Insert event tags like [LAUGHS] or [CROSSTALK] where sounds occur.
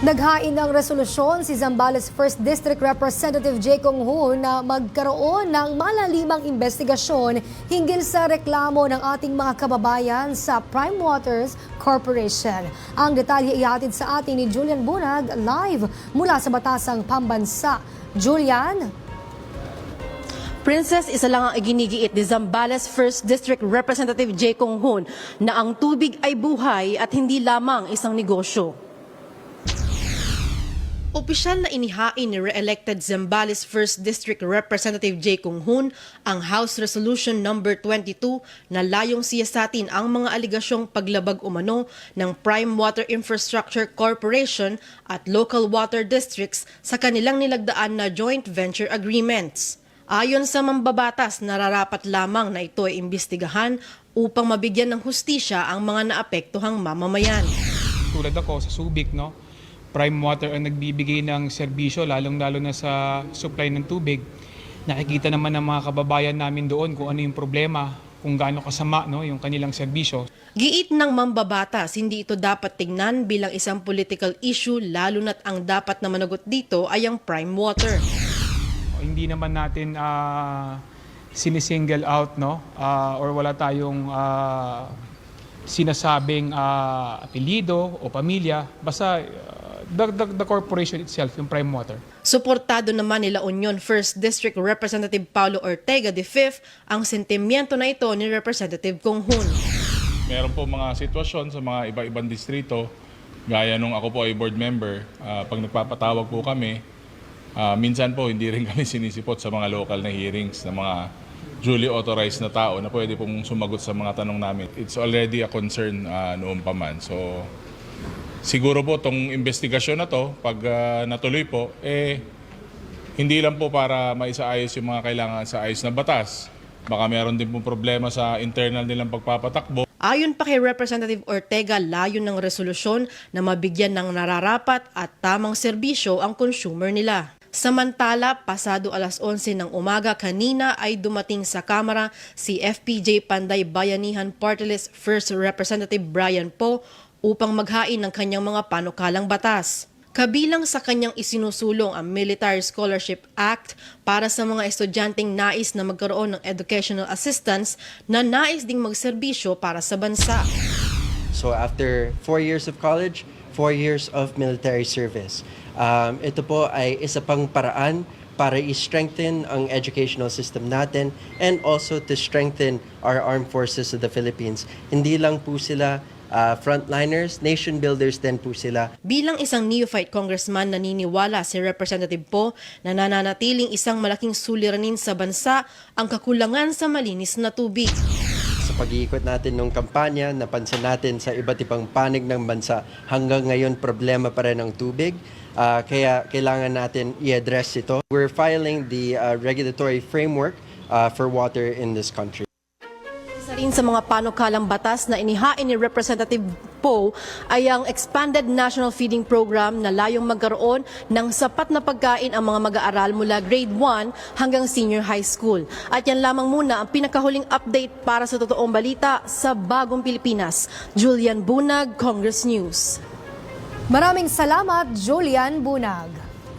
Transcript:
Naghain ng resolusyon si Zambales 1st District Representative Jay Kong Ho na magkaroon ng malalimang investigasyon hinggil sa reklamo ng ating mga kababayan sa Prime Waters Corporation. Ang detalye ihatid sa atin ni Julian Bunag live mula sa Batasang Pambansa. Julian? Princess, isa lang ang iginigiit ni Zambales 1st District Representative Jay Kong Hoon na ang tubig ay buhay at hindi lamang isang negosyo. Opisyal na inihain ni re-elected Zambales 1st District Representative Jay Kong Hoon ang House Resolution Number 22 na layong siyasatin ang mga aligasyong paglabag umano ng Prime Water Infrastructure Corporation at local water districts sa kanilang nilagdaan na joint venture agreements. Ayon sa mambabatas, nararapat lamang na ito ay imbestigahan upang mabigyan ng hustisya ang mga naapektuhang mamamayan. tulad ako sa Subic, no? Prime Water ang nagbibigay ng serbisyo, lalong-lalo na sa supply ng tubig. Nakikita naman ng mga kababayan namin doon kung ano yung problema, kung gaano kasama no, yung kanilang serbisyo. Giit ng mambabatas, hindi ito dapat tingnan bilang isang political issue lalo na't ang dapat na managot dito ay ang prime water. Hindi naman natin ah, sinisingle out no, ah, or wala tayong ah, sinasabing ah, apelido o pamilya. Basta ah, the, the, the corporation itself, yung Prime Water. Suportado naman nila Union 1st District Representative Paulo Ortega V ang sentimiento na ito ni Representative Kong Hoon. Meron po mga sitwasyon sa mga iba-ibang distrito, gaya nung ako po ay board member, ah, pag nagpapatawag po kami, ah, minsan po hindi rin kami [LAUGHS] sinisipot sa mga local na hearings ng mga duly authorized na tao na pwede pong sumagot sa mga tanong namin. It's already a concern ah, noon pa man. So, siguro po tong investigasyon na to, pag ah, natuloy po, eh, hindi lang po para maisaayos yung mga kailangan sa ayos na batas. Baka meron din pong problema sa internal nilang pagpapatakbo. Ayon pa kay Representative Ortega, layon ng resolusyon na mabigyan ng nararapat at tamang serbisyo ang consumer nila. Samantala, pasado alas 11 ng umaga kanina ay dumating sa Kamara si FPJ Panday Bayanihan Party List First Representative Brian Poe upang maghain ng kanyang mga panukalang batas. Kabilang sa kanyang isinusulong ang Military Scholarship Act para sa mga estudyanteng nais na magkaroon ng educational assistance na nais ding magserbisyo para sa bansa. So after four years of college, four years of military service. Um, ito po ay isa pang paraan para i-strengthen ang educational system natin and also to strengthen our armed forces of the Philippines. Hindi lang po sila uh, frontliners, nation builders din po sila. Bilang isang neophyte congressman, naniniwala si Representative Po na nananatiling isang malaking suliranin sa bansa ang kakulangan sa malinis na tubig. Sa pag-iikot natin ng kampanya, napansin natin sa iba't ibang panig ng bansa, hanggang ngayon problema pa rin ang tubig. Ah, kaya kailangan natin i-address ito. We're filing the ah, regulatory framework ah, for water in this country. Isa rin sa mga panukalang batas na inihain ni Representative Poe ay ang Expanded National Feeding Program na layong magkaroon ng sapat na pagkain ang mga mag-aaral mula grade 1 hanggang senior high school. At yan lamang muna ang pinakahuling update para sa totoong balita sa Bagong Pilipinas. Julian Bunag, Congress News. Maraming salamat, Julian Bunag.